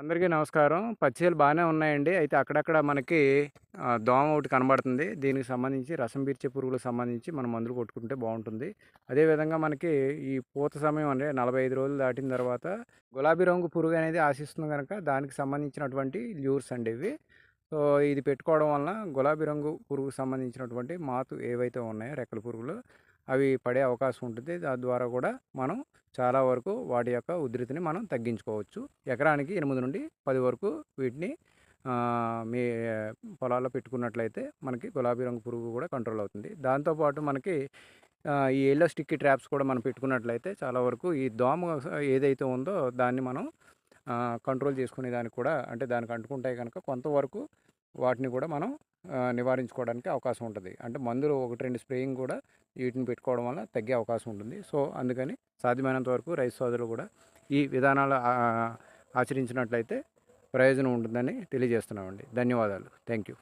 అందరికీ నమస్కారం. పచ్చేలు బాగానే ఉన్నాయండి. అయితే అక్కడక్కడ మనకి దోమ ఒకటి కనబడుతుంది. దీనికి సంబంధించి రసం పీర్చే పురుగులకు సంబంధించి మనం మందులు కొట్టుకుంటే బాగుంటుంది. అదేవిధంగా మనకి ఈ పూత సమయం అంటే నలభై ఐదు రోజులు దాటిన తర్వాత గులాబీ రంగు పురుగు అనేది ఆశిస్తుంది కనుక దానికి సంబంధించినటువంటి ల్యూర్స్ అండి ఇవి. సో ఇది పెట్టుకోవడం వలన గులాబీ రంగు పురుగుకు సంబంధించినటువంటి మాతు ఏవైతే ఉన్నాయో రెక్కల పురుగులు అవి పడే అవకాశం ఉంటుంది. దాని ద్వారా కూడా మనం చాలా వరకు వాటి యొక్క ఉధృతిని మనం తగ్గించుకోవచ్చు. ఎకరానికి ఎనిమిది నుండి పది వరకు వీటిని మీ పొలాల్లో పెట్టుకున్నట్లయితే మనకి గులాబీ రంగు పురుగు కూడా కంట్రోల్ అవుతుంది. దాంతోపాటు మనకి ఈ ఎల్లో స్టిక్కీ ట్రాప్స్ కూడా మనం పెట్టుకున్నట్లయితే చాలా వరకు ఈ దోమ ఏదైతే ఉందో దాన్ని మనం కంట్రోల్ చేసుకునే దానికి కూడా అంటే దానికి అంటుకుంటాయి కనుక కొంతవరకు వాటిని కూడా మనం నివారించుకోవడానికి అవకాశం ఉంటుంది. అంటే మందులు ఒకటి రెండు స్ప్రేయింగ్ కూడా వీటిని పెట్టుకోవడం వల్ల తగ్గే అవకాశం ఉంటుంది. సో అందుకని సాధ్యమైనంత వరకు రైతు సోదరులు కూడా ఈ విధానాలు ఆచరించినట్లయితే ప్రయోజనం ఉంటుందని తెలియజేస్తున్నామండి. ధన్యవాదాలు. Thank you